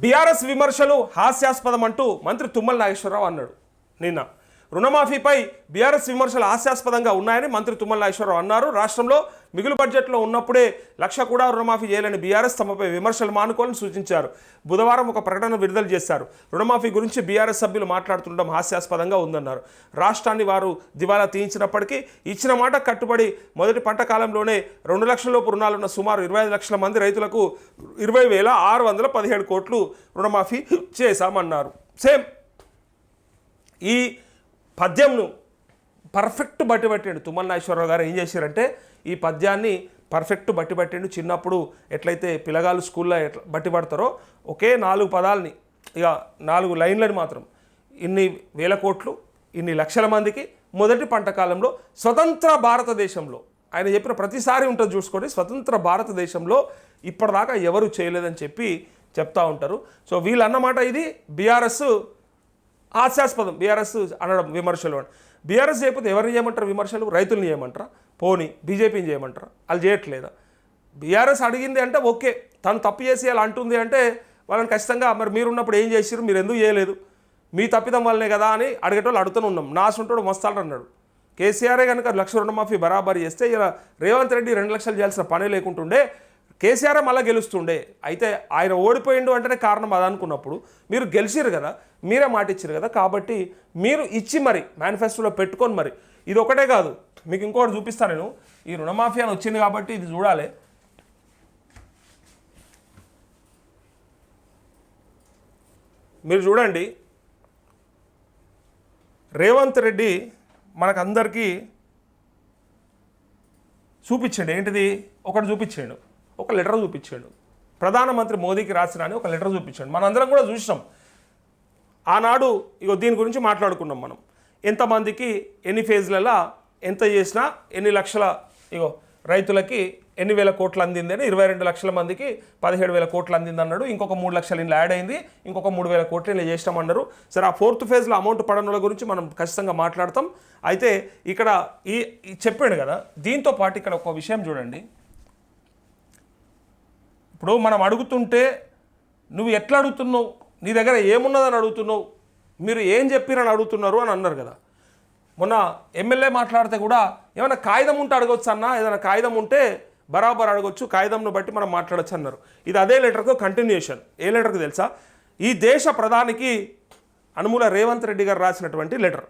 BRS విమర్శలు హాస్యాస్పదం అంటూ మంత్రి తుమ్మల నాగేశ్వరరావు అన్నాడు. నిన్న. రుణమాఫీపై బీఆర్ఎస్ విమర్శలు హాస్యాస్పదంగా ఉన్నాయని మంత్రి తుమ్మల నాగేశ్వరరావు అన్నారు. రాష్ట్రంలో మిగులు బడ్జెట్లో ఉన్నప్పుడే లక్ష కూడా రుణమాఫీ చేయాలని బీఆర్ఎస్ తమపై విమర్శలు మానుకోవాలని సూచించారు. బుధవారం ఒక ప్రకటన విడుదల చేశారు. రుణమాఫీ గురించి బీఆర్ఎస్ సభ్యులు మాట్లాడుతుండడం హాస్యాస్పదంగా ఉందన్నారు. రాష్ట్రాన్ని వారు దివాలా తీయించినప్పటికీ ఇచ్చిన మాట కట్టుబడి మొదటి పంట కాలంలోనే రెండు లక్షలలోపు రుణాలున్న సుమారు ఇరవై ఐదు లక్షల మంది రైతులకు ఇరవై వేల ఆరు వందల పదిహేడు కోట్లు రుణమాఫీ చేశామన్నారు. సేమ్ ఈ పద్యంను పర్ఫెక్ట్ బట్టి పట్టిండు తుమ్మల నాగేశ్వరరావు గారు ఏం చేశారంటే ఈ పద్యాన్ని పర్ఫెక్ట్ బట్టి పట్టిండు చిన్నప్పుడు ఎట్లయితే పిల్లగాళ్ళు స్కూల్లో ఎట్లా బట్టి పడతారో ఒకే నాలుగు పదాలని ఇక నాలుగు లైన్లని మాత్రం ఇన్ని వేల కోట్లు ఇన్ని లక్షల మందికి మొదటి పంట కాలంలో స్వతంత్ర భారతదేశంలో ఆయన చెప్పిన ప్రతిసారి ఉంటుంది చూసుకోండి స్వతంత్ర భారతదేశంలో ఇప్పటిదాకా ఎవరు చేయలేదని చెప్పి చెప్తా ఉంటారు. సో వీళ్ళు అన్నమాట ఇది బీఆర్ఎస్ హాస్యాస్పదం. బీఆర్ఎస్ అనడం విమర్శలు అని. బీఆర్ఎస్ చేయకపోతే ఎవరిని చేయమంటారు విమర్శలు? రైతుల్ని చేయమంటారా? పోనీ బీజేపీని చేయమంటారా? వాళ్ళు చేయట్లేదా? బీఆర్ఎస్ అడిగింది అంటే ఓకే. తను తప్పు చేసి అలా అంటుంది అంటే వాళ్ళని ఖచ్చితంగా మరి మీరున్నప్పుడు ఏం చేసిరు మీరు ఎందుకు చేయలేదు? మీ తప్పిదం వల్లనే కదా అని అడిగేటోళ్ళు అడుగుతూనే ఉన్నాం. నా సొంటోడు మస్తాడు అన్నాడు. కేసీఆరే కనుక లక్ష రుణమాఫీ బరాబరి చేస్తే ఇలా రేవంత్ రెడ్డి రెండు లక్షలు చేయాల్సిన పనే లేకుంటుండే కేసీఆర్ మళ్ళీ గెలుస్తుండే. అయితే ఆయన ఓడిపోయిండు అంటేనే కారణం అది అనుకున్నప్పుడు మీరు గెలిచిరు కదా మీరే మాట ఇచ్చారు కదా కాబట్టి మీరు ఇచ్చి మరి మేనిఫెస్టోలో పెట్టుకొని మరి. ఇది ఒకటే కాదు మీకు ఇంకోటి చూపిస్తాను నేను. ఈ రుణమాఫీ అని వచ్చింది కాబట్టి ఇది చూడాలి. మీరు చూడండి. రేవంత్ రెడ్డి మనకందరికీ చూపించండి. ఏంటిది? ఒకటి చూపించండు. ఒక లెటర్ చూపించాడు. ప్రధానమంత్రి మోదీకి రాసిన అని ఒక లెటర్ చూపించాడు. మనందరం కూడా చూసినాం. ఆనాడు ఇగో దీని గురించి మాట్లాడుకున్నాం మనం. ఎంతమందికి ఎన్ని ఫేజ్లలో ఎంత చేసినా ఎన్ని లక్షల ఇగో రైతులకి ఎన్ని వేల కోట్లు అందిందని ఇరవై రెండు లక్షల మందికి పదిహేడు వేల కోట్లు అందింది అన్నాడు ఇంకొక మూడు లక్షలు ఇంట్లో యాడ్ అయింది. ఇంకొక మూడు వేల కోట్లు ఇలా చేసినామన్నారు. సరే ఆ ఫోర్త్ ఫేజ్లో అమౌంట్ పడనుల గురించి మనం ఖచ్చితంగా మాట్లాడతాం. అయితే ఇక్కడ ఈ చెప్పాడు కదా దీంతో పాటు ఇక్కడ ఒక విషయం చూడండి. ఇప్పుడు మనం అడుగుతుంటే నువ్వు ఎట్లా అడుగుతున్నావు? నీ దగ్గర ఏమున్నదని అడుగుతున్నావు? మీరు ఏం చెప్పిరని అడుగుతున్నారు అని అన్నారు కదా. మొన్న ఎమ్మెల్యే మాట్లాడితే కూడా ఏమైనా కాగితం ఉంటే అడగొచ్చు అన్న ఏదైనా కాగితం ఉంటే బరాబర్ అడగొచ్చు కాగితంను బట్టి మనం మాట్లాడొచ్చు అన్నారు. ఇది అదే లెటర్కు కంటిన్యూషన్ ఏ లెటర్కి తెలుసా? ఈ దేశ ప్రధానికి అనుమూల రేవంత్ రెడ్డి గారు రాసినటువంటి లెటర్.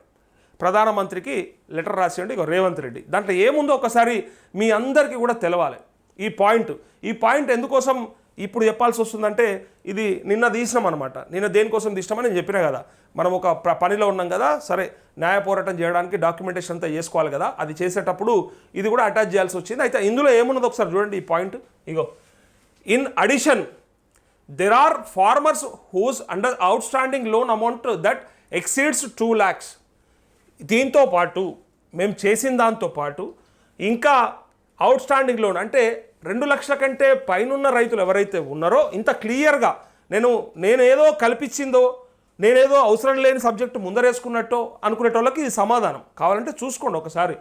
ప్రధానమంత్రికి లెటర్ రాసేయండి రేవంత్ రెడ్డి. దాంట్లో ఏముందో ఒకసారి మీ అందరికీ కూడా తెలవాలి. ఈ పాయింట్. ఈ పాయింట్ ఎందుకోసం ఇప్పుడు చెప్పాల్సి వస్తుందంటే ఇది నిన్న తీసినాం అనమాట నిన్న దేనికోసం తీసినామని నేను చెప్పినా కదా. మనం ఒక ప్ర- పనిలో ఉన్నాం కదా సరే న్యాయ పోరాటం చేయడానికి డాక్యుమెంటేషన్ అంతా చేసుకోవాలి కదా అది చేసేటప్పుడు ఇది కూడా అటాచ్ చేయాల్సి వచ్చింది. అయితే ఇందులో ఏమున్నదో ఒకసారి చూడండి ఈ point. Ego in addition there are farmers whose under outstanding loan amount that exceeds two lakhs దీంతో పాటు మేము చేసిన దాంతో పాటు ఇంకా అవుట్ స్టాండింగ్ లోన్ అంటే రెండు లక్షల కంటే పైనున్న రైతులు ఎవరైతే ఉన్నారో ఇంత క్లియర్గా నేను నేనేదో కల్పించిందో నేనేదో అవసరం లేని సబ్జెక్టు ముందరేసుకున్నట్టో అనుకునేటోళ్ళకి ఇది సమాధానం. కావాలంటే చూసుకోండి ఒకసారి.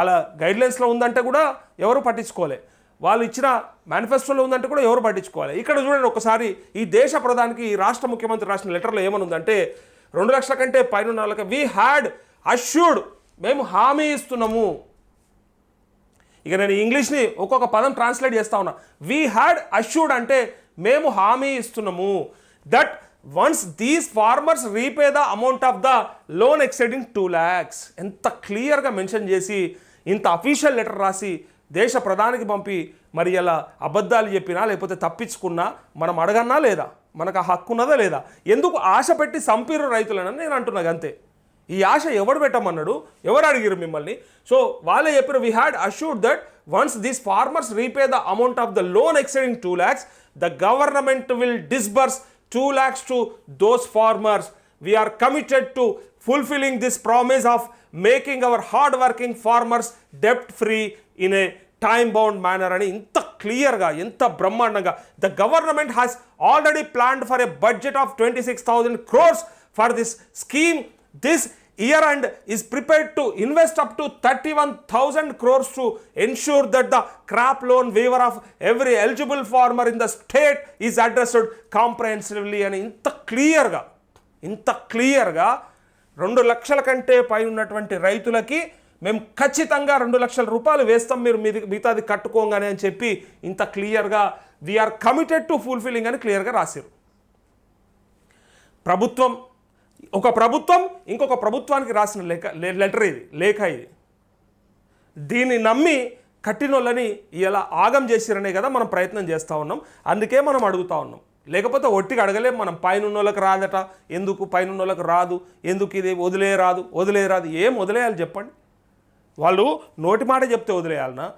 అలా గైడ్లైన్స్లో ఉందంటే కూడా ఎవరు పట్టించుకోలే. వాళ్ళు ఇచ్చిన మేనిఫెస్టోలో ఉందంటే కూడా ఎవరు పట్టించుకోవాలి ఇక్కడ చూడండి ఒకసారి ఈ దేశ ప్రధానికి ఈ రాష్ట్ర ముఖ్యమంత్రి రాసిన లెటర్లో ఏమనుందంటే రెండు లక్షల కంటే పైన వాళ్ళకి వీ హ్యాడ్ అష్యూర్డ్ మేము హామీ ఇస్తున్నాము. ఇక నేను ఇంగ్లీష్ని ఒక్కొక్క పదం ట్రాన్స్లేట్ చేస్తా ఉన్నా. వీ హ్యాడ్ అష్యూర్డ్ అంటే మేము హామీ ఇస్తున్నాము that once these farmers repay the amount of the loan exceeding two lakhs ఎంత క్లియర్గా మెన్షన్ చేసి ఇంత అఫీషియల్ లెటర్ రాసి దేశ ప్రధానికి పంపి మరి ఇలా అబద్ధాలు చెప్పినా లేకపోతే తప్పించుకున్నా మనం అడగన్నా లేదా? మనకు ఆ హక్కు ఉన్నదా లేదా? ఎందుకు ఆశ పెట్టి సంపీరు రైతులనని నేను అంటున్నాను అంతే. ఈ ఆశ ఎవడు పెట్టమన్నాడు? ఎవరు అడిగారు మిమ్మల్ని? సో వాళ్ళే చెప్పారు we had assured that once these farmers repay the amount of the loan exceeding two lakhs the government will disburse two lakhs to those farmers we are committed to fulfilling this promise of making our hard working farmers డెప్ట్ free in a time bound manner అని ఇంత క్లియర్గా ఎంత బ్రహ్మాండంగా the government has already planned for a budget of twenty six thousand crores for this scheme this year and is prepared to invest up to thirty one thousand crores to ensure that the crop loan waiver of every eligible farmer in the state is addressed comprehensively అని ఇంత క్లియర్గా ఇంత క్లియర్గా రెండు లక్షల కంటే పై ఉన్నటువంటి రైతులకి మేము ఖచ్చితంగా రెండు లక్షల రూపాయలు వేస్తాం మీరు మీది మిగతాది కట్టుకోగానే అని చెప్పి ఇంత క్లియర్గా వీఆర్ కమిటెడ్ టు ఫుల్ఫిల్లింగ్ అని క్లియర్గా రాశారు ప్రభుత్వం ఒక ప్రభుత్వం ఇంకొక ప్రభుత్వానికి రాసిన లేఖ లే- లెటర్ ఇది లేఖ ఇది. దీన్ని నమ్మి కట్టినోళ్ళని ఇలా ఆగం చేసిరనే కదా మనం ప్రయత్నం చేస్తూ ఉన్నాం. అందుకే మనం అడుగుతా ఉన్నాం. లేకపోతే ఒట్టిగా అడగలేం మనం పైన వాళ్ళకి రాదట ఎందుకు పైన వాళ్ళకి రాదు ఎందుకు ఇది వదిలేయరాదు వదిలేయరాదు ఏం వదిలేయాలి చెప్పండి. వాళ్ళు నోటి మాట చెప్తే వదిలేయాలనా?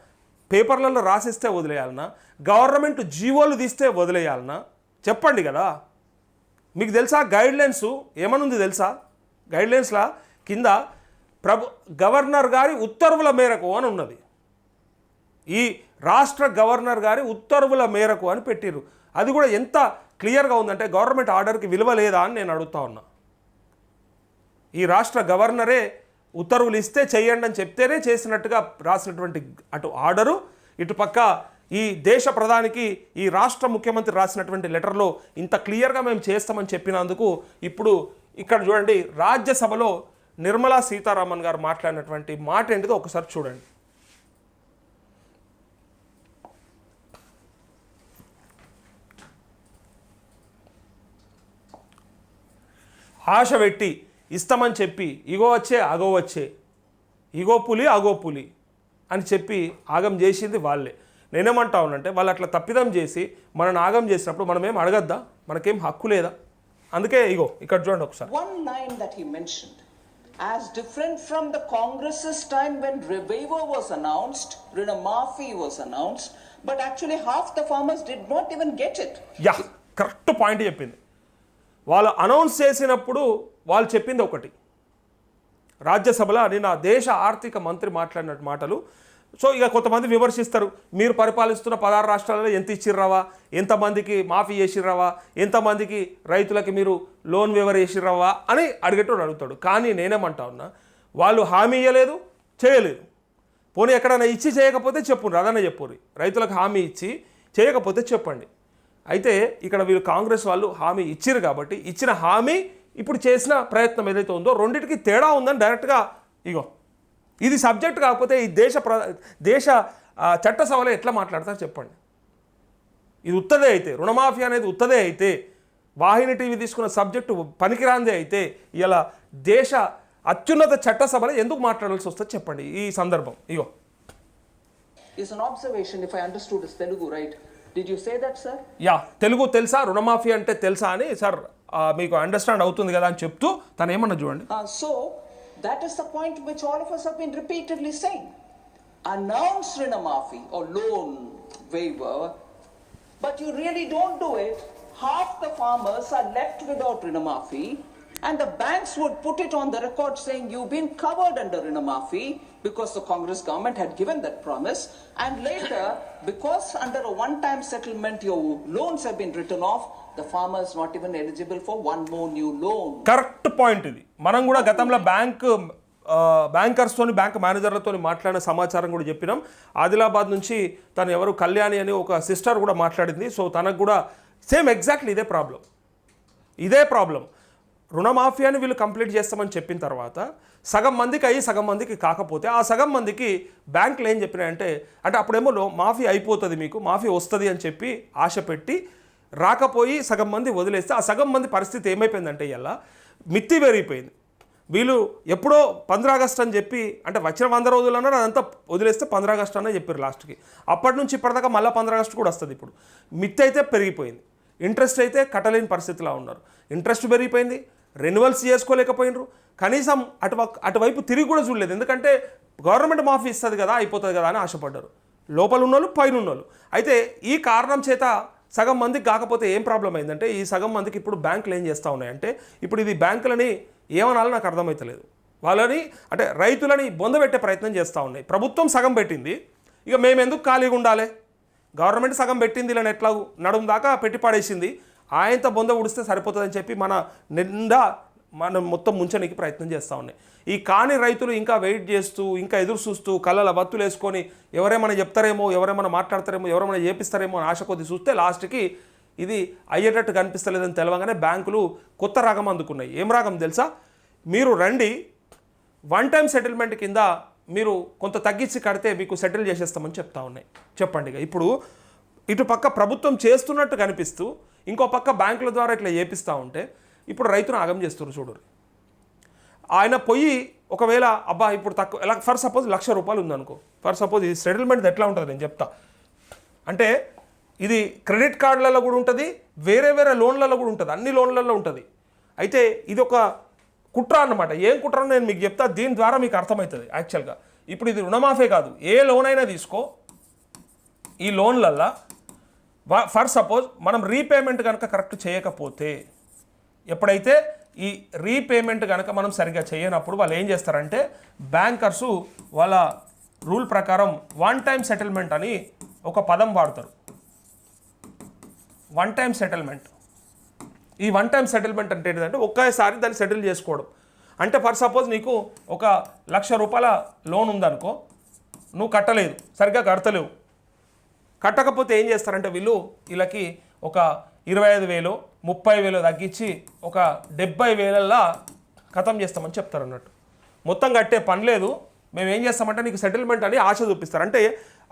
పేపర్లలో రాసిస్తే వదిలేయాలనా? గవర్నమెంట్ జీవోలు తీస్తే వదిలేయాలనా? చెప్పండి కదా. మీకు తెలుసా గైడ్లైన్స్ ఏమనుంది తెలుసా? గైడ్లైన్స్ల కింద ప్రభు గవర్నర్ గారి ఉత్తర్వుల మేరకు అని ఉన్నది. ఈ రాష్ట్ర గవర్నర్ గారి ఉత్తర్వుల మేరకు అని పెట్టిరు అది కూడా ఎంత క్లియర్గా ఉందంటే గవర్నమెంట్ ఆర్డర్కి విలువ లేదా అని నేను అడుగుతా ఉన్నా. ఈ రాష్ట్ర గవర్నరే ఉత్తర్వులు ఇస్తే చేయండి అని చెప్తేనే చేసినట్టుగా రాసినటువంటి అటు ఆర్డరు ఇటు పక్క ఈ దేశ ప్రధానికి ఈ రాష్ట్ర ముఖ్యమంత్రి రాసినటువంటి లెటర్లో ఇంత క్లియర్గా మేము చేస్తామని చెప్పినందుకు ఇప్పుడు ఇక్కడ చూడండి రాజ్యసభలో నిర్మలా సీతారామన్ గారు మాట్లాడినటువంటి మాట ఏంటిదో ఒకసారి చూడండి. ఆశ పెట్టి ఇస్తామని చెప్పి ఇగో వచ్చే అగో వచ్చే ఇగో పులి అగో పులి అని చెప్పి ఆగం చేసింది వాళ్ళే. నేనేమంటా ఉన్నంటే వాళ్ళు అట్లా తప్పిదం చేసి మన నాగం చేసినప్పుడు మనం ఏం అడగద్దా? మనకేం హక్కు లేదా? అందుకే ఇగో ఇక్కడ చూడండి ఒకసారి. One line that he mentioned as different from the Congress time when waiver was announced రిన మాఫీ was announced but actually half the farmers did not even get it yeah correct point చెప్పింది. వాళ్ళు అనౌన్స్ చేసినప్పుడు వాళ్ళు చెప్పింది ఒకటి. రాజ్యసభలో నిన్న దేశ ఆర్థిక మంత్రి మాట్లాడిన మాటలు సో ఇక కొంతమంది విమర్శిస్తారు మీరు పరిపాలిస్తున్న పదహారు రాష్ట్రాలలో ఎంత ఇచ్చిర్రావా ఎంతమందికి మాఫీ చేసిర్రావా ఎంతమందికి రైతులకి మీరు లోన్ వివర చేసిర్రావా అని అడిగేటోడు అడుగుతాడు. కానీ నేనేమంటా ఉన్నా వాళ్ళు హామీ ఇవ్వలేదు చేయలేదు. పోనీ ఎక్కడైనా ఇచ్చి చేయకపోతే చెప్పుండ్రు అదనే చెప్పుర్రి రైతులకు హామీ ఇచ్చి చేయకపోతే చెప్పండి. అయితే ఇక్కడ వీళ్ళు కాంగ్రెస్ వాళ్ళు హామీ ఇచ్చిరు కాబట్టి ఇచ్చిన హామీ ఇప్పుడు చేసిన ప్రయత్నం ఏదైతే ఉందో రెండింటికి తేడా ఉందని డైరెక్ట్గా ఇగో ఇది సబ్జెక్ట్ కాకపోతే ఈ దేశ ప్ర దేశ చట్టసభలో ఎట్లా మాట్లాడతారు చెప్పండి ఇది ఉత్తదే అయితే రుణమాఫీ అనేది ఉత్తదే అయితే వాహిని టీవీ తీసుకున్న సబ్జెక్టు పనికిరాందే అయితే ఇలా దేశ అత్యున్నత చట్టసభలో ఎందుకు మాట్లాడాల్సి వస్తుంది చెప్పండి ఈ సందర్భం ఇగో an observation, if I understood his Telugu right. Did you say that, sir? Yeah Telugu తెలుసా రుణమాఫీ అంటే తెలుసా అని సార్ మీకు అండర్స్టాండ్ అవుతుంది కదా అని చెప్తూ తను ఏమన్నా చూడండి Uh, so, that is the point which all of us have been repeatedly saying. Announce Rinamafi or loan waiver, but you really don't do it. Half the farmers are left without Rinamafi, and the banks would put it on the record saying you've been covered under Rinamafi because the Congress government had given that promise, and later, because under a one time settlement your loans have been written off, the farmers not even eligible for one more new loan correct point ఇది. మనం కూడా గతంలో bank బ్యాంకర్స్తోని bank మేనేజర్లతో మాట్లాడిన సమాచారం కూడా చెప్పినాం. ఆదిలాబాద్ నుంచి తను ఎవరు కళ్యాణి అని ఒక సిస్టర్ కూడా మాట్లాడింది. సో తనకు కూడా సేమ్ ఎగ్జాక్ట్లీ ఇదే ప్రాబ్లం. ఇదే ప్రాబ్లం. రుణమాఫీ అని వీళ్ళు కంప్లీట్ చేస్తామని చెప్పిన తర్వాత సగం మందికి అయ్యి సగం మందికి కాకపోతే ఆ సగం మందికి బ్యాంకులు ఏం చెప్పినాయంటే అంటే అప్పుడేమో మాఫీ అయిపోతుంది మీకు మాఫీ వస్తుంది అని చెప్పి ఆశ పెట్టి రాకపోయి సగం మంది వదిలేస్తే ఆ సగం మంది పరిస్థితి ఏమైపోయిందంటే ఇలా మిత్తి పెరిగిపోయింది వీళ్ళు ఎప్పుడో పంద్రా ఆగస్ట్ అని చెప్పి అంటే వచ్చిన వంద రోజులు అన్నారు అదంతా వదిలేస్తే పంద్రా ఆగస్ట్ అనే చెప్పారు లాస్ట్కి. అప్పటి నుంచి ఇప్పటిదాకా మళ్ళీ పంద్రా ఆగస్ట్ కూడా వస్తుంది ఇప్పుడు. మిత్తి అయితే పెరిగిపోయింది. ఇంట్రెస్ట్ అయితే కట్టలేని పరిస్థితిలో ఉన్నారు. ఇంట్రెస్ట్ పెరిగిపోయింది. రెన్యువల్స్ చేసుకోలేకపోయినరు. కనీసం అటు అటువైపు తిరిగి కూడా చూడలేదు. ఎందుకంటే గవర్నమెంట్ మాఫీ ఇస్తుంది కదా అయిపోతుంది కదా అని ఆశపడ్డారు. లోపల ఉన్నోళ్ళు పైన ఉన్నోళ్ళు అయితే ఈ కారణం చేత సగం మందికి కాకపోతే ఏం ప్రాబ్లం అయిందంటే ఈ సగం మందికి ఇప్పుడు బ్యాంకులు ఏం చేస్తూ ఉన్నాయంటే ఇప్పుడు ఇది బ్యాంకులని ఏమనాలో నాకు అర్థమవుతలేదు వాళ్ళని అంటే రైతులని బొందబెట్టే ప్రయత్నం చేస్తూ ఉన్నాయి. ప్రభుత్వం సగం పెట్టింది. ఇక మేము ఎందుకు ఖాళీగా ఉండాలి? గవర్నమెంట్ సగం పెట్టింది ఇలా ఎట్లా నడుము దాకా పెట్టి పడేసింది. ఆయనతో బొంద ఉడిస్తే సరిపోతుందని చెప్పి మన నిండా మనం మొత్తం ముంచడానికి ప్రయత్నం చేస్తూ ఉన్నాయి. ఈ కాని రైతులు ఇంకా వెయిట్ చేస్తూ ఇంకా ఎదురు చూస్తూ కళ్ళల బత్తులు వేసుకొని ఎవరేమైనా చెప్తారేమో ఎవరేమైనా మాట్లాడతారేమో ఎవరేమైనా చేపిస్తారేమో అని ఆశ కొద్ది చూస్తే లాస్ట్కి ఇది అయ్యేటట్టు కనిపిస్తలేదని తెలవగానే బ్యాంకులు కొత్త రాగం అందుకున్నాయి. ఏం రాగం తెలుసా? మీరు రండి వన్ టైం సెటిల్మెంట్ కింద మీరు కొంత తగ్గించి కడితే మీకు సెటిల్ చేసేస్తామని చెప్తా ఉన్నాయి. చెప్పండి ఇప్పుడు ఇటు పక్క ప్రభుత్వం చేస్తున్నట్టు కనిపిస్తూ ఇంకో పక్క బ్యాంకుల ద్వారా ఇట్లా చేపిస్తూ ఉంటే ఇప్పుడు రైతును ఆగం చేస్తున్నారు చూడరు ఆయన పోయి ఒకవేళ అబ్బా ఇప్పుడు తక్కువ ఎలా ఫర్ సపోజ్ లక్ష రూపాయలు ఉందనుకో ఫర్ సపోజ్ ఇది సెటిల్మెంట్ ఎట్లా ఉంటుంది నేను చెప్తా. అంటే ఇది క్రెడిట్ కార్డులలో కూడా ఉంటుంది వేరే వేరే లోన్లలో కూడా ఉంటుంది అన్ని లోన్లలో ఉంటుంది. అయితే ఇది ఒక కుట్ర అన్నమాట. ఏం కుట్ర నేను మీకు చెప్తా దీని ద్వారా మీకు అర్థమవుతుంది యాక్చువల్గా ఇప్పుడు ఇది రుణమాఫీ కాదు ఏ లోన్ అయినా తీసుకో ఈ లోన్లల్లో ఫర్ సపోజ్ మనం రీపేమెంట్ కనుక కరెక్ట్ చేయకపోతే ఎప్పుడైతే ఈ రీపేమెంట్ కనుక మనం సరిగ్గా చేయనప్పుడు వాళ్ళు ఏం చేస్తారంటే బ్యాంకర్సు వాళ్ళ రూల్ ప్రకారం వన్ టైం సెటిల్మెంట్ అని ఒక పదం వాడతారు. One time settlement. ఈ వన్ టైం సెటిల్మెంట్ అంటే ఏంటంటే ఒక్కసారి దాన్ని సెటిల్ చేసుకోవడం. అంటే ఫర్ సపోజ్ నీకు ఒక లక్ష రూపాయల లోన్ ఉందనుకో నువ్వు కట్టలేదు సరిగ్గా కడతలేవు. కట్టకపోతే ఏం చేస్తారంటే వీళ్ళు వీళ్ళకి ఒక ఇరవై ఐదు వేలు ముప్పై వేలు తగ్గించి ఒక డెబ్బై వేలల్లా ఖతం చేస్తామని చెప్తారు అన్నట్టు మొత్తం కట్టే పని లేదు. మేము ఏం చేస్తామంటే నీకు సెటిల్మెంట్ అని ఆశ చూపిస్తారు. అంటే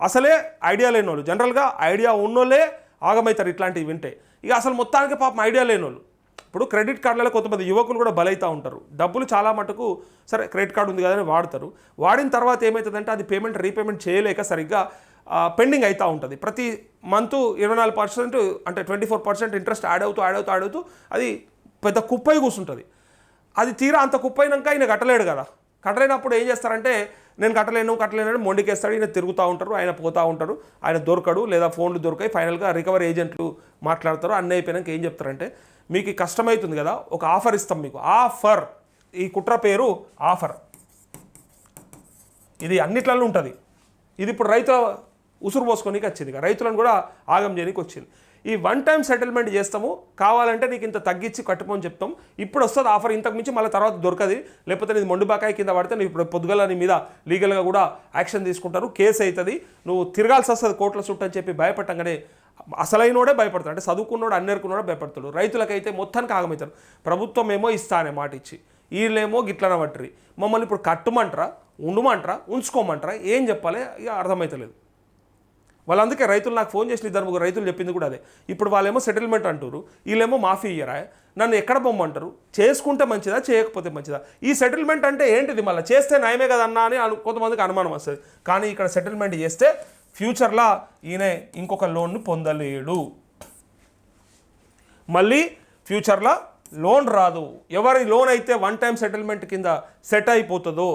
అసలే ఐడియా లేని వాళ్ళు జనరల్గా ఐడియా ఉన్నోళ్ళే ఆగమవుతారు ఇట్లాంటివి వింటే. ఇక అసలు మొత్తానికి పాపం ఐడియా లేని వాళ్ళు ఇప్పుడు క్రెడిట్ కార్డులలో కొంతమంది యువకులు కూడా బలైతూ ఉంటారు. డబ్బులు చాలా మటుకు సరే క్రెడిట్ కార్డు ఉంది కదా అని వాడతారు. వాడిన తర్వాత ఏమవుతుందంటే అది పేమెంట్ రీపేమెంట్ చేయలేక సరిగ్గా పెండింగ్ అవుతూ ఉంటుంది. ప్రతి మంత్ ఇరవై నాలుగు పర్సెంట్ అంటే twenty four percent interest add అవుతూ యాడ్ అవుతూ యాడ్ అవుతూ అది పెద్ద కుప్పై కూర్చుంటుంది అది తీరా అంత కుప్పైనాక ఆయన కట్టలేడు కదా. కట్టలేనప్పుడు ఏం చేస్తారంటే నేను కట్టలేను కట్టలేను అని మొండికేస్తాడు ఈయన తిరుగుతూ ఉంటారు ఆయన పోతూ ఉంటారు ఆయన దొరకడు లేదా ఫోన్లు దొరకాయి ఫైనల్గా రికవరీ ఏజెంట్లు మాట్లాడతారు. అన్నీ అయిపోయినాక ఏం చెప్తారంటే మీకు కష్టమవుతుంది కదా ఒక ఆఫర్ ఇస్తాం మీకు. ఆఫర్. ఈ కుట్ర పేరు ఆఫర్. ఇది అన్నిట్లలో ఉంటుంది. ఇది ఇప్పుడు రైతు ఉసురు పోసుకోనికి వచ్చింది. ఇక రైతులను కూడా ఆగం చేయడానికి వచ్చింది. ఈ వన్ టైం సెటిల్మెంట్ చేస్తాము కావాలంటే నీకు ఇంత తగ్గించి కట్టుకోని చెప్తాం. ఇప్పుడు వస్తుంది ఆఫర్ ఇంతకు మించి మళ్ళీ తర్వాత దొరకది. లేకపోతే నీది మొండి బకాయి కింద పడితే నీకు ఇప్పుడు పొద్దుగల నీ మీద లీగల్గా కూడా యాక్షన్ తీసుకుంటారు. కేసు అవుతుంది. నువ్వు తిరగాల్సి వస్తుంది కోట్ల చుట్టూ అని చెప్పి భయపట్టంగానే అసలైనోడే భయపడతాడు. అంటే చదువుకున్నోడు అన్నేరుకున్నోడే భయపడతాడు. రైతులకైతే మొత్తానికి ఆగమవుతారు. ప్రభుత్వం ఏమో ఇస్తా అనే మాట ఇచ్చి. వీళ్ళేమో గిట్లన పట్టరి మమ్మల్ని ఇప్పుడు కట్టుమంటారా ఉండమంటారా ఉంచుకోమంటారా ఏం చెప్పాలి ఇక అర్థమవుతలేదు వాళ్ళందుకే రైతులు నాకు ఫోన్ చేసిన ఇద్దరు ముగ్గురు రైతులు చెప్పింది కూడా అదే. ఇప్పుడు వాళ్ళేమో సెటిల్మెంట్ అంటారు వీళ్ళేమో మాఫీ ఇయ్యరా నన్ను ఎక్కడ బొమ్మంటారు చేసుకుంటే మంచిదా చేయకపోతే మంచిదా? ఈ సెటిల్మెంట్ అంటే ఏంటిది మళ్ళీ? చేస్తే నయమే కదా అన్నా అని కొంతమందికి అనుమానం వస్తుంది. కానీ ఇక్కడ సెటిల్మెంట్ చేస్తే ఫ్యూచర్లో ఈయన ఇంకొక లోన్ను పొందలేడు. మళ్ళీ ఫ్యూచర్లో లోన్ రాదు. ఎవరి లోన్ అయితే వన్ టైం సెటిల్మెంట్ కింద సెట్ అయిపోతుందో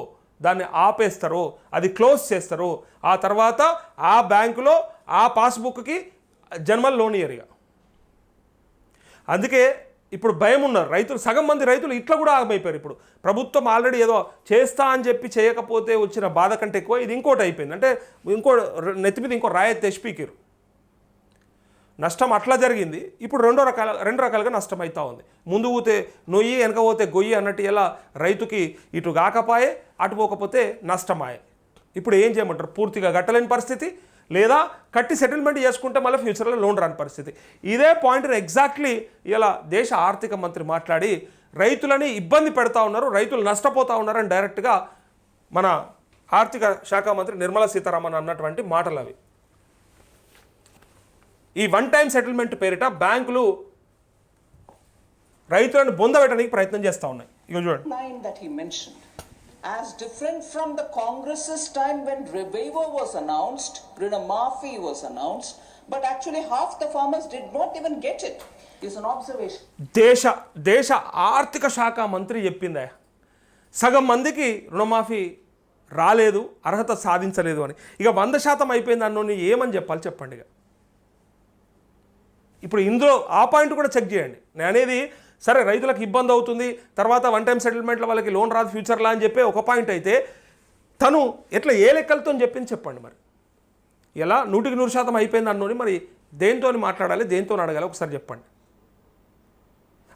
దాన్ని ఆపేస్తారో అది క్లోజ్ చేస్తారో ఆ తర్వాత ఆ బ్యాంకులో ఆ పాస్బుక్కి జన్మలు లోన్ ఇయ్యరు అందుకే ఇప్పుడు భయం ఉన్నారు రైతులు సగం మంది రైతులు ఇట్లా కూడా ఆగమైపోయారు ఇప్పుడు. ప్రభుత్వం ఆల్రెడీ ఏదో చేస్తా అని చెప్పి చేయకపోతే వచ్చిన బాధ కంటే ఎక్కువ ఇది ఇంకోటి అయిపోయింది. అంటే ఇంకో నెత్తి మీద ఇంకో రాయత్ తెచ్చిపీకిరు నష్టం అట్లా జరిగింది. ఇప్పుడు రెండో రకాల రెండు రకాలుగా నష్టం అవుతా ఉంది. ముందు పోతే నొయ్యి వెనక పోతే గొయ్యి అన్నట్టు ఎలా రైతుకి ఇటు కాకపాయే అటు పోకపోతే నష్టమాయే. ఇప్పుడు ఏం చేయమంటారు? పూర్తిగా కట్టలేని పరిస్థితి లేదా కట్టి సెటిల్మెంట్ చేసుకుంటే మళ్ళీ ఫ్యూచర్లో లోన్ రాని పరిస్థితి. ఇదే పాయింట్ని ఎగ్జాక్ట్లీ ఇలా దేశ ఆర్థిక మంత్రి మాట్లాడి రైతులని ఇబ్బంది పెడతా ఉన్నారు రైతులు నష్టపోతా ఉన్నారని డైరెక్ట్గా మన ఆర్థిక శాఖ మంత్రి నిర్మలా సీతారామన్ అన్నటువంటి మాటలు అవి ఈ వన్ టైం సెటిల్మెంట్ పేరిట బ్యాంకులు రైతులను బొందబెట్టడానికి ప్రయత్నం చేస్తూ ఉన్నాయి ఇక చూడండి as different from the Congress's time when Revivo was announced, Rina Mafi was announced, but actually half the farmers did not even get it. Is an observation. దేశ దేశ ఆర్థిక శాఖ మంత్రి చెప్పిందా సగం మందికి రుణమాఫీ రాలేదు అర్హత సాధించలేదు అని ఇక వంద శాతం అయిపోయింది అన్నోని ఏమని చెప్పాలి చెప్పండి ఇక ఇప్పుడు ఇందులో ఆ పాయింట్ కూడా చెక్ చేయండి. నేను అనేది సరే రైతులకు ఇబ్బంది అవుతుంది తర్వాత వన్ టైం సెటిల్మెంట్లో వాళ్ళకి లోన్ రాదు ఫ్యూచర్లో అని చెప్పి ఒక పాయింట్ అయితే తను ఎట్లా ఏ లెక్కలతో చెప్పింది చెప్పండి మరి. ఎలా? నూటికి నూరు శాతం అయిపోయింది అన్నోని మరి దేంతో మాట్లాడాలి దేంతో అడగాలి? ఒకసారి చెప్పండి.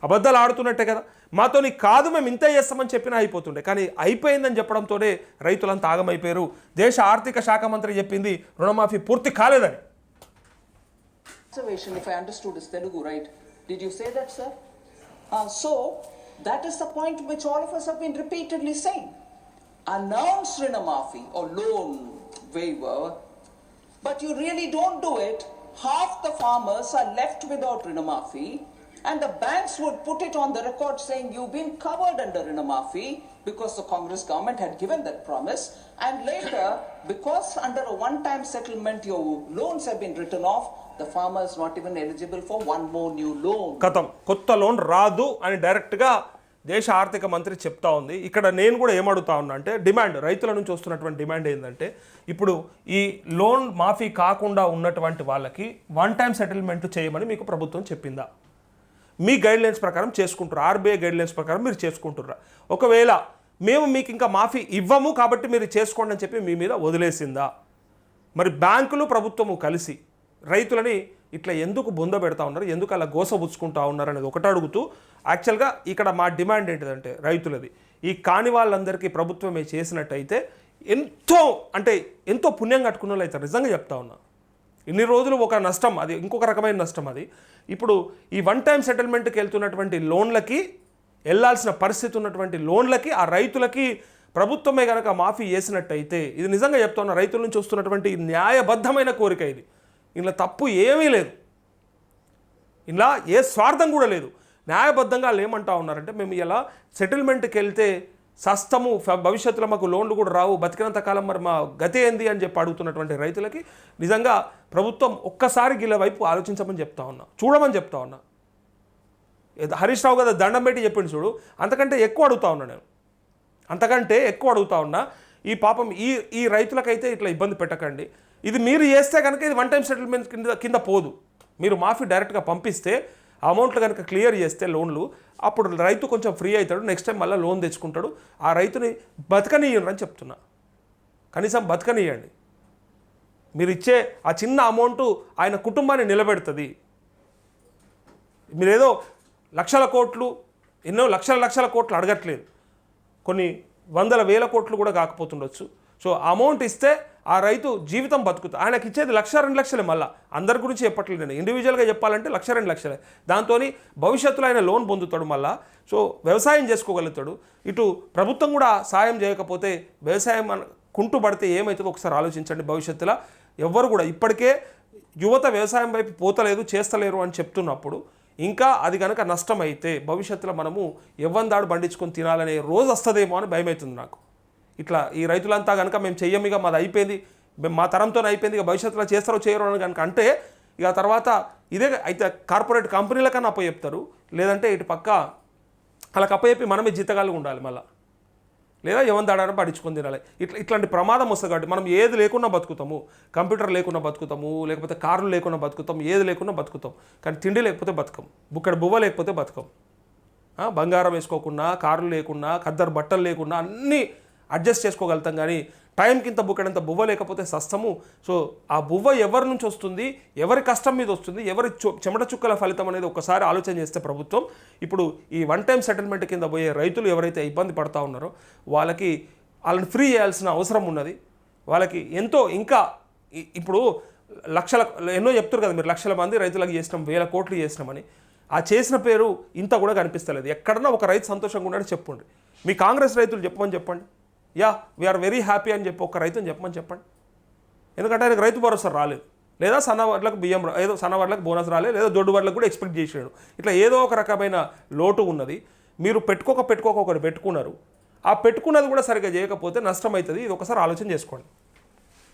అబద్ధాలు ఆడుతున్నట్టే కదా. మాతోని కాదు మేము ఇంత చేస్తామని చెప్పినా అయిపోతుండే. కానీ అయిపోయిందని చెప్పడంతోనే రైతులంతా ఆగమైపోయారు. దేశ ఆర్థిక శాఖ మంత్రి చెప్పింది రుణమాఫీ పూర్తి కాలేదని. Observation, if I understood is Telugu, right? Did you say that, sir? Uh, so, that is the point which all of us have been repeatedly saying. Announce Rinamafi or loan waiver, but you really don't do it. Half the farmers are left without Rinamafi, and the banks would put it on the record saying you've been covered under Rinamafi because the Congress government had given that promise, and later, because under a one time settlement your loans have been written off, the farmer is not even eligible for one more new కథం కొత్త loan రాదు అని డైరెక్ట్గా దేశ ఆర్థిక మంత్రి చెప్తా ఉంది. ఇక్కడ నేను కూడా ఏమడుగుతా ఉన్నా అంటే డిమాండ్ రైతుల నుంచి వస్తున్నటువంటి డిమాండ్ ఏంటంటే ఇప్పుడు ఈ లోన్ మాఫీ కాకుండా ఉన్నటువంటి వాళ్ళకి వన్ టైం సెటిల్మెంట్ చేయమని మీకు ప్రభుత్వం చెప్పిందా? మీ గైడ్ లైన్స్ ప్రకారం చేసుకుంటారు ఆర్బీఐ గైడ్ లైన్స్ ప్రకారం మీరు చేసుకుంటుర్రా. ఒకవేళ మేము మీకు ఇంకా మాఫీ ఇవ్వము కాబట్టి మీరు చేసుకోండి అని చెప్పి మీ మీద వదిలేసిందా? మరి బ్యాంకులు ప్రభుత్వము కలిసి రైతులని ఇట్లా ఎందుకు బొంద పెడతా ఉన్నారు? ఎందుకు అలా గోసబుచ్చుకుంటా ఉన్నారు అనేది ఒకటి అడుగుతూ యాక్చువల్గా ఇక్కడ మా డిమాండ్ ఏంటిదంటే రైతులది. ఈ కాని వాళ్ళందరికీ ప్రభుత్వమే చేసినట్టయితే ఎంతో అంటే ఎంతో పుణ్యం కట్టుకున్న వాళ్ళు అయితే నిజంగా చెప్తా ఉన్నా. ఇన్ని రోజులు ఒక నష్టం అది ఇంకొక రకమైన నష్టం అది. ఇప్పుడు ఈ వన్ టైం సెటిల్మెంట్కి వెళ్తున్నటువంటి లోన్లకి వెళ్ళాల్సిన పరిస్థితి ఉన్నటువంటి లోన్లకి ఆ రైతులకి ప్రభుత్వమే కనుక మాఫీ చేసినట్టయితే ఇది నిజంగా చెప్తా ఉన్నా రైతుల నుంచి వస్తున్నటువంటి న్యాయబద్ధమైన కోరిక ఇది. ఇందులో తప్పు ఏమీ లేదు. ఇలా ఏ స్వార్థం కూడా లేదు. న్యాయబద్ధంగా వాళ్ళు ఏమంటా ఉన్నారంటే మేము ఇలా సెటిల్మెంట్కి వెళ్తే సస్తము భవిష్యత్తులో మాకు లోన్లు కూడా రావు బతికినంత కాలం మరి మా గతి ఏంది అని చెప్పి అడుగుతున్నటువంటి రైతులకి నిజంగా ప్రభుత్వం ఒక్కసారి గిల్ల వైపు ఆలోచించమని చెప్తా ఉన్నా చూడమని చెప్తా ఉన్నా. ఏదో హరీష్ రావు కదా దండం పెట్టి చెప్పిండు చూడు అంతకంటే ఎక్కువ అడుగుతా ఉన్నా నేను. అంతకంటే ఎక్కువ అడుగుతా ఉన్నా ఈ పాపం ఈ ఈ రైతులకైతే ఇట్లా ఇబ్బంది పెట్టకండి. ఇది మీరు చేస్తే కనుక ఇది వన్ టైం సెటిల్మెంట్ కింద కింద పోదు. మీరు మాఫీ డైరెక్ట్గా పంపిస్తే అమౌంట్లు కనుక క్లియర్ చేస్తే లోన్లు అప్పుడు రైతు కొంచెం ఫ్రీ అవుతాడు. నెక్స్ట్ టైం మళ్ళీ లోన్ తెచ్చుకుంటాడు. ఆ రైతుని బతకనీయండి అని చెప్తున్నా. కనీసం బతకనీయండి. మీరు ఇచ్చే ఆ చిన్న అమౌంట్ ఆయన కుటుంబాన్ని నిలబెడుతుంది. మీరేదో లక్షల కోట్లు ఎన్నో లక్షల లక్షల కోట్లు అడగట్లేదు. కొన్ని వందల వేల కోట్లు కూడా కాకపోతుండొచ్చు. సో అమౌంట్ ఇస్తే ఆ రైతు జీవితం బతుకుతుంది ఆయనకి ఇచ్చేది లక్ష రెండు లక్షలే మళ్ళీ. అందరి గురించి చెప్పట్లేదు నేను. ఇండివిజువల్గా చెప్పాలంటే లక్ష రెండు లక్షలే. దాంతో భవిష్యత్తులో ఆయన లోన్ పొందుతాడు మళ్ళా. సో వ్యవసాయం చేసుకోగలుగుతాడు. ఇటు ప్రభుత్వం కూడా సాయం చేయకపోతే వ్యవసాయం మన- కుంటు పడితే ఏమవుతుందో ఒకసారి ఆలోచించండి భవిష్యత్తులో. ఎవ్వరు కూడా ఇప్పటికే యువత వ్యవసాయం వైపు పోతలేదు చేస్తలేరు అని చెప్తున్నప్పుడు ఇంకా అది కనుక నష్టమైతే భవిష్యత్తులో మనము ఎవ్వందాడు బండించుకొని తినాలనే రోజు వస్తుందేమో అని భయమవుతుంది నాకు. ఇట్లా ఈ రైతులంతా కనుక మేము చెయ్యమిగా మాది అయిపోయింది. మేము మా తరంతో అయిపోయింది ఇక భవిష్యత్తులో చేస్తారో చేయరో అని కనుక అంటే ఇక తర్వాత ఇదే అయితే కార్పొరేట్ కంపెనీలకన్నా అప్ప చెప్తారు లేదంటే ఇటు పక్క వాళ్ళకి అప్పచెప్పి మనమే జీతగాలుగా ఉండాలి మళ్ళీ. లేదా ఎవరి దాడారో పడించుకొని తినాలి. ఇట్లా ఇట్లాంటి ప్రమాదం వస్తుంది కాబట్టి మనం ఏది లేకున్నా బతుకుతాము. కంప్యూటర్ లేకున్నా బతుకుతాము లేకపోతే కార్లు లేకున్నా బతుకుతాం ఏది లేకున్నా బతుకుతాం. కానీ తిండి లేకపోతే బతకం. బుక్కడ బువ్వ లేకపోతే బతకం. బంగారం వేసుకోకుండా కార్లు లేకున్నా ఖద్దరు బట్టలు లేకున్నా అన్నీ అడ్జస్ట్ చేసుకోగలుగుతాం కానీ టైంకి ఇంత బుక్కడంత బువ్వ లేకపోతే సస్తము. సో ఆ బువ్వ ఎవరి నుంచి వస్తుంది? ఎవరి కష్టం మీద వస్తుంది? ఎవరి చెమట చుక్కల ఫలితం అనేది ఒకసారి ఆలోచన చేస్తే ప్రభుత్వం. ఇప్పుడు ఈ వన్ టైం సెటిల్మెంట్ కింద పోయే రైతులు ఎవరైతే ఇబ్బంది పడతా ఉన్నారో వాళ్ళకి వాళ్ళని ఫ్రీ చేయాల్సిన అవసరం ఉన్నది. వాళ్ళకి ఎంతో ఇంకా ఇప్పుడు లక్షల ఎన్నో చెప్తారు కదా మీరు లక్షల మంది రైతులకు చేసినాం వేల కోట్లు చేసినామని. ఆ చేసిన పేరు ఇంత కూడా కనిపిస్తలేదు. ఎక్కడన్నా ఒక రైతు సంతోషంగా ఉన్నాడు చెప్పండి మీ కాంగ్రెస్ రైతులు చెప్పమని చెప్పండి. యా వీఆర్ వెరీ హ్యాపీ అని చెప్పి ఒక రైతుని చెప్పమని చెప్పండి. ఎందుకంటే ఆయనకు రైతు భరోసా రాలేదు. లేదా సన్న వడ్లకు బియ్యం ఏదో సన్న వడ్లకు బోనస్ రాలేదు లేదా దొడ్డు వడ్లకు కూడా ఎక్స్పెక్ట్ చేసాడు ఇట్లా ఏదో ఒక రకమైన లోటు ఉన్నది. మీరు పెట్టుకోక పెట్టుకోక ఒకటి పెట్టుకున్నారు. ఆ పెట్టుకున్నది కూడా సరిగ్గా చేయకపోతే నష్టం అవుతుంది. ఇది ఒకసారి ఆలోచన చేసుకోండి.